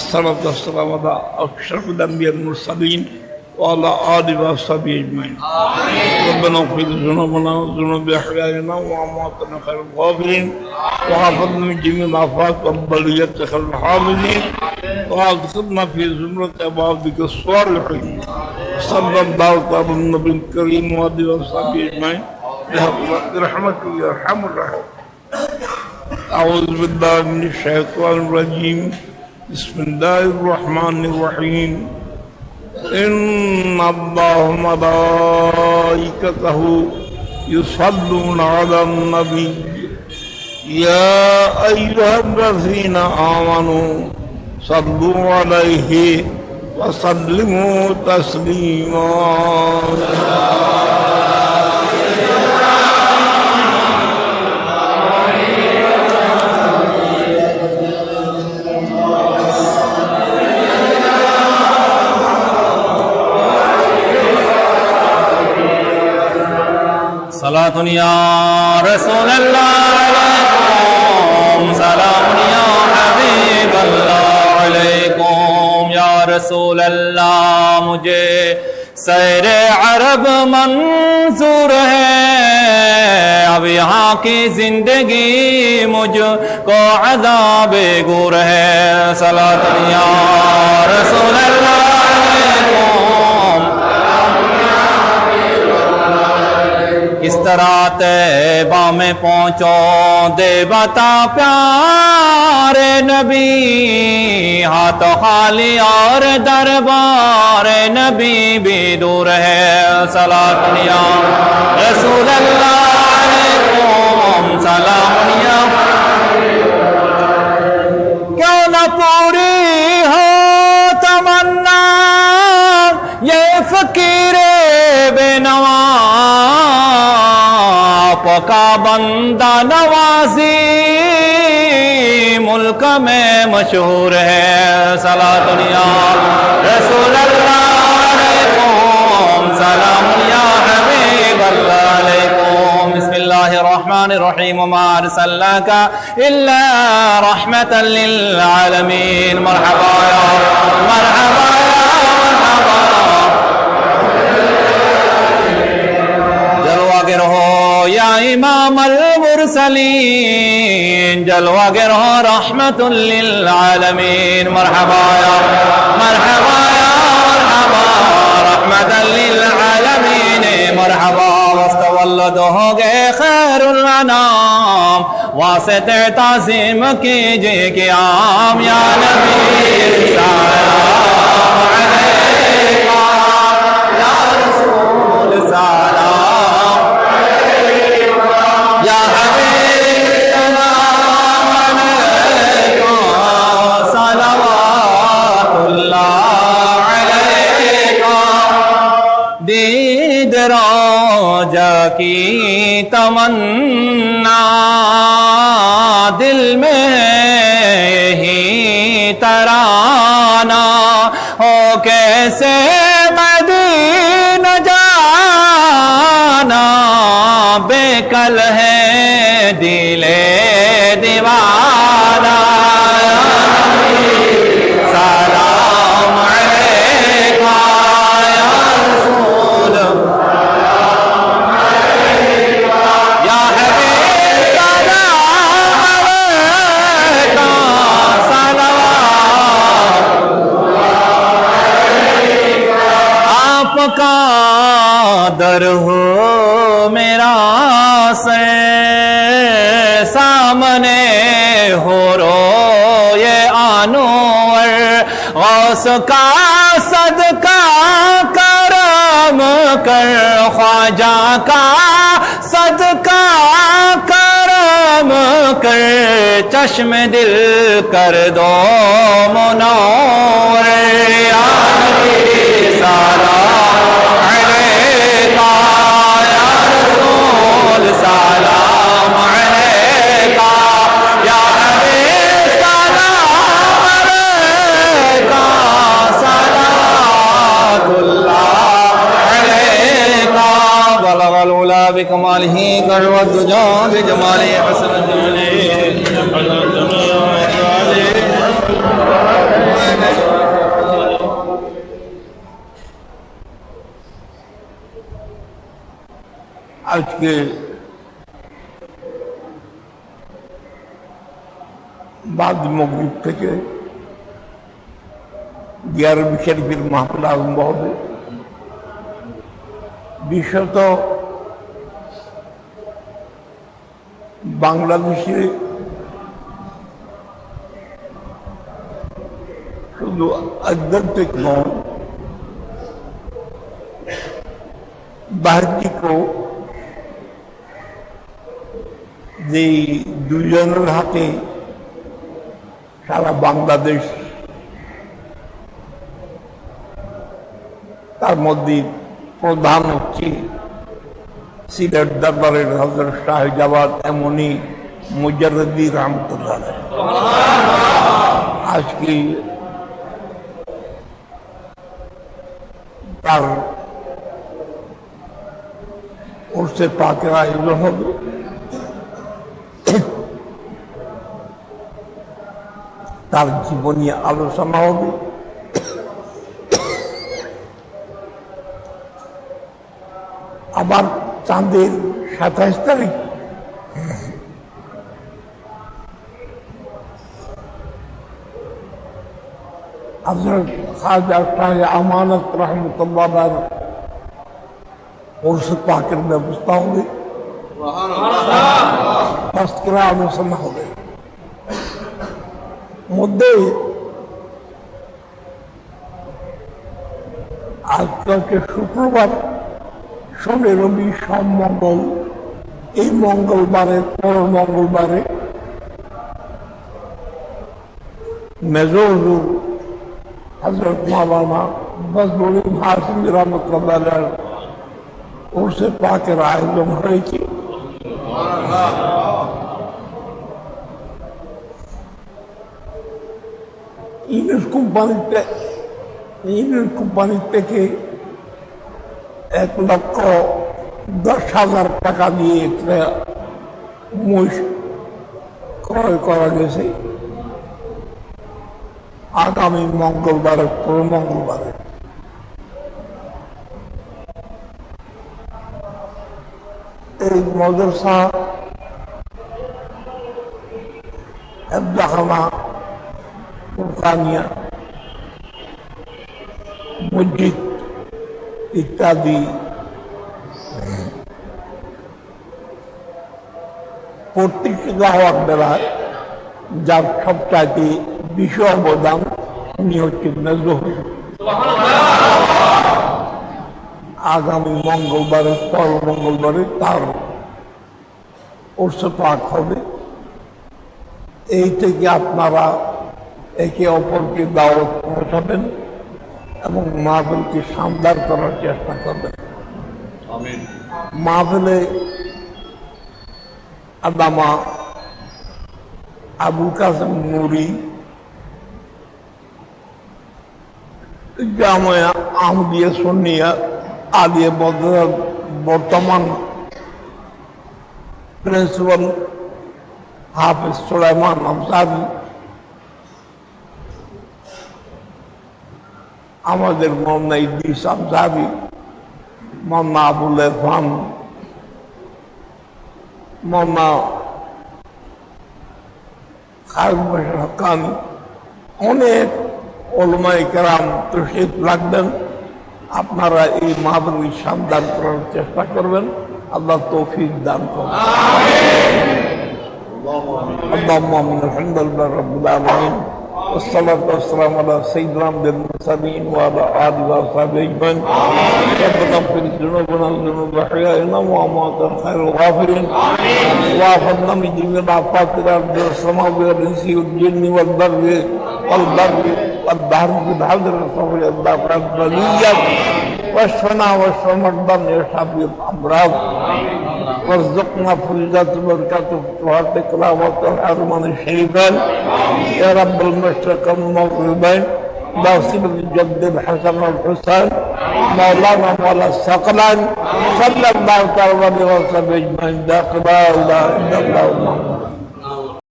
الصلاة والسلام على أشرف الأنبياء المرسلين وعلى آله وصحبه أجمعين. ربنا اغفر ذنوبنا وذنوب أحيائنا وأمواتنا خير الغافرين وحفظنا من جميع الآفات والبليات خير الحافظين. وأدخلنا في زمرة عبادك الصالحين. صلى الله على النبي الكريم وآله وصحبه أجمعين. برحمتك يا أرحم الراحمين. أعوذ بالله من الشيطان الرجيم. بسم الله الرحمن الرحيم. إن الله وملائكته يصلون على النبي. يا أيها الذين آمنوا صلوا عليه وسلموا تسليما. صلوات رسول اللہ علیکم سلام یا حبیب اللہ علیکم، یا رسول اللہ، مجھے سیر عرب منظور ہے۔ اب یہاں کی زندگی مجھ کو عذاب گور ہے۔ صلاة یا رسول اللہ۔ طیبہ میں پہنچو، دیوتا پیارے نبی، ہاتھ خالی اور دربار نبی بھی دور ہے۔ سلاطیا رسول اللہ علیکم سلامیہ کیوں نہ پوری ہو تمنا، یہ فقیر بے نواز बेनवा आपका बंदा नवाजी मुल्क में मशहूर है सला दुनिया रसूल अल्लाह अलैकुम सलाम या हबीब अल्लाह अलैकुम बिस्मिल्लाह الرحمن الرحيم وما أرسلناك إلا رحمة للعالمين مرحبا يا مرحبا يا مرحبا المرسلين. وقرها رحمة للعالمين. مرحبا يا مرحبا يا مرحبا. رحمة للعالمين. مرحبا. واستولده خير گئے الأنام. واسط تعظیم کیجئے يا یا نبی سلام علیکم تمنا دل میں ہی ترانہ ہو کیسے در ہو میرا سے سامنے ہو رو یہ آنور غوث کا صدقہ کرم کر، خواجہ کا صدقہ کرم کر، چشم دل کر دو منور۔ سارا আজকে বাদ মগরীব থেকে বিআরবি শরীফের মাহফিল আরম্ভ হবে। বিশেষত বাংলাদেশে শুধু আধ্যাত্মিক নয় বাহ্যিকও যে দুজনের হাতে সারা বাংলাদেশ তার মধ্যে প্রধান হচ্ছে সিলেট দরবারের হজরত শাহজাবাদ এমনই মুজারদি রহমতুল্লাহ আজকে তার উর্সে পাকের আয়োজন হবে। তার জীবনী আলোচনা হবে। আবার চাঁদের সাতাইশ তারিখ হজরত খাজা শাহ আমানত রহমতুল্লাহ উর্স পাকের ব্যবস্থা হবে করে আলোচনা হবে মধ্যে আজকালকে শুক্রবার শনি রবি সব মঙ্গল এই মঙ্গলবারে পর মঙ্গলবারে মেজর হজরত মাওলানা বজরুল হাসিম রহমতুল্লাহ উর্সে পাকের আয়োজন হয়েছে। ইউনিট কোম্পানিতে ইউনিট কোম্পানি থেকে এক লক্ষ দশ হাজার টাকা দিয়ে একটা মহিষ ক্রয় করা গেছে। আগামী মঙ্গলবারে পর মঙ্গলবারে। এই মদরসা ফুরকানিয়া মসজিদ ইত্যাদি প্রত্যেকটি দাওয়াত বেলায় যার সবচাইতে অবদান উনি হচ্ছেন নজরুল আগামী মঙ্গলবারে পর মঙ্গলবারে তার পাক হবে। এই থেকে আপনারা একে অপরকে দাওয়াত পৌঁছাবেন এবং মাহফিলকে সামদার করার চেষ্টা করবেন। মাহফিলে আদামা আবুল কাসেম নুরি জামায়া আহমদিয়া সন্নিয়া আলিয়া বদর বর্তমান প্রিন্সিপাল হাফিজ সুলাইমান আফসারি আমাদের মোহাম্মদ ইদ্রিস আফসারি মোহাম্মদ আবুল ইরফান খায়ুম বাশার হকানি অনেক ওলমাই কেরাম তশরিফ রাখবেন আপনারা এই মাহবুবী সামদান করার চেষ্টা করবেন আল্লাহ তৌফিক দান করবেন اللهم من الحمد لله رب العالمين والصلاة والسلام على سيدنا محمد المرسلين وعلى آله وصحبه أجمعين ربنا اغفر ذنوبنا وذنوب أحيائنا وأمواتنا خير الغافرين وافضنا من جميع الآفات الأرض والسماء والإنس والجن والبر والبر والبحر بالحضر الصبر الدافع البلية واشفنا واشف مرضانا يشفى بالأمراض وارزقنا فلذات بركات فتوحات كرامات الحرمان الشريفين يا رب المشرق المغربين ناصب الجد الحسن والحسين مولانا مولا الثقلين صلى الله تعالى عليه وسلم اجمعين داخل لا اله الا الله محمد